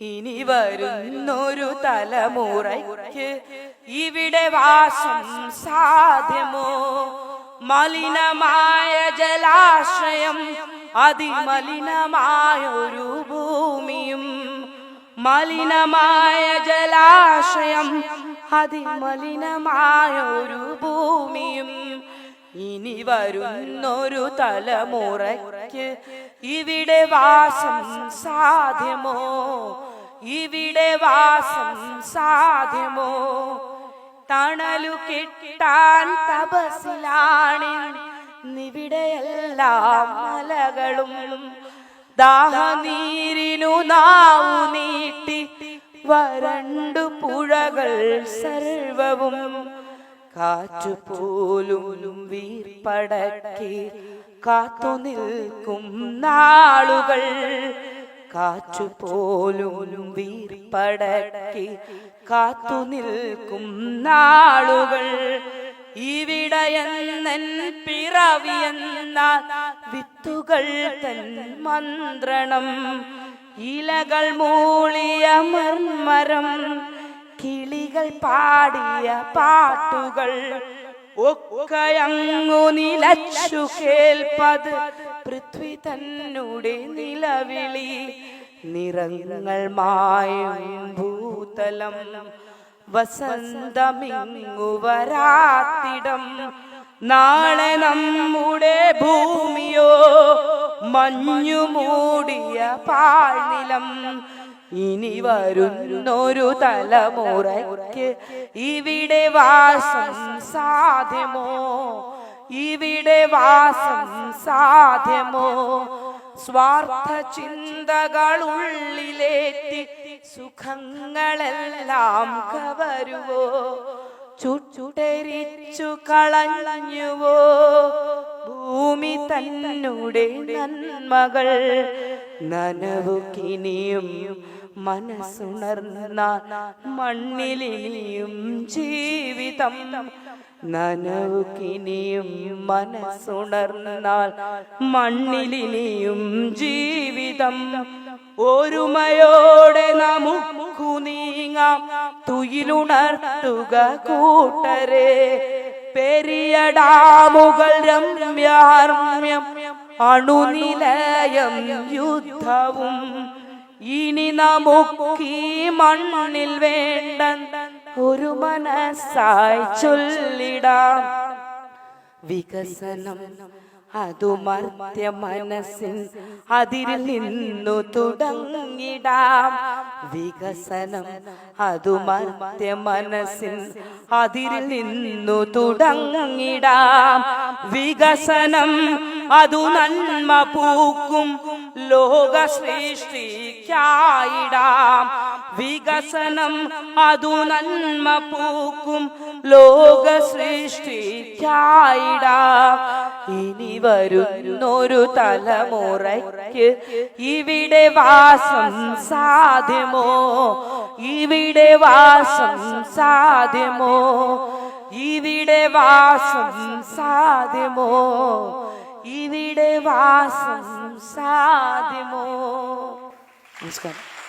ഇനി വരുന്നൊരു തലമുറയ്ക്ക് ഇവിടെ വാസം സാധ്യമോ? മലിനമായ ജലാശയം അതിമലിനമായ ഒരു ഭൂമിയും മലിനമായ ജലാശയം അതിമലിനമായ ഒരു ഭൂമിയും ഇനി വരുന്നൊരു തലമുറയ്ക്ക് ഇവിടെ വാസം സാധ്യമോ? ഇവിടെ വാസം സാധ്യമോ? തണലു കിട്ടാൻ തപസിലാണ് നിവിടെയെല്ലാം മലകളും ദാഹനീരിനു നാവു നീട്ടി. വരണ്ടു പുഴകൾ സർവവും കാറ്റുപോലും വീർപ്പടക്കി കാത്തു നിൽക്കും നാളുകൾ. കാറ്റുപോലും വീർപ്പടക്കി കാത്തു നിൽക്കും നാളുകൾ. ഇവിടെയെന്നൻ പിറവിയെന്ന വിത്തുകൾ തൻ മന്ത്രണം. ഇലകൾ മൂളിയ മർമരം കിളികൾ പാടിയ പാട്ടുകൾ. ഒക്കയങ്ങു നിലച്ചു കേൾപ്പത് പൃഥ്വി തന്നുടെ നിലവിളി നിറങ്ങൾ മായും ഭൂതലം. വസന്തമിങ്ങു വരാത്തിടം നാളെ നമ്മുടെ ഭൂമിയോ മഞ്ഞു മൂടിയ പാഴ്നിലം. ഇനി വരുന്നൊരു തലമുറയ്ക്ക് ഇവിടെ വാസം സാധ്യമോ? ഇവിടെ വാസം സാധ്യമോ? സ്വാർത്ഥ ചിന്തകൾ ഉള്ളിലേറ്റി സുഖങ്ങളെല്ലാം കവരുവോ? ചുട്ടുരിച്ചു കളഞ്ഞുവോ? ഭൂമി തന്നുടെ നന്മകൾ നനവു കിനിയും മനസ്സുണർന്ന മണ്ണിലിനിയും ജീവിതം. നനവു കിനിയും മനസ്സുണർന്നാൽ മണ്ണിലിനിയും ജീവിതം. ഒരുമയോടെ നമുക്കു നീങ്ങാം. തുയിലുണർത്തുക കൂട്ടരെ. പെരിയടാമുകൾ രമ്യാർമ്യം അണുനിലയം യുദ്ധവും. ഇനി നമുക്കീ മണ്ണിൽ വേണ്ട ഒരു മനസ്സായി ചൊല്ലിടാം. വികസനം അതു മർത്യ മനസ്സിൻ അതിരിൽ നിന്നു തുടങ്ങിടാം. വികസനം അതു മർത്യ മനസ്സിൻ അതിരിൽ നിന്നു തുടങ്ങിടാം. വികസനം അതു നന്മ പൂക്കും. ലോക സൃഷ്ടിക്കായിടാം വികസനം അതു നന്മ പൂക്കും. ലോക സൃഷ്ടിക്കായിട ഇനി വരുന്നൊരു തലമുറയ്ക്ക് ഇവിടെ വാസം സാധ്യമോ? ഇവിടെ വാസം സാധ്യമോ? ഇവിടെ വാസം സാധ്യമോ? ഇവിടെ വാസം സാധ്യമോ? നമസ്കാരം.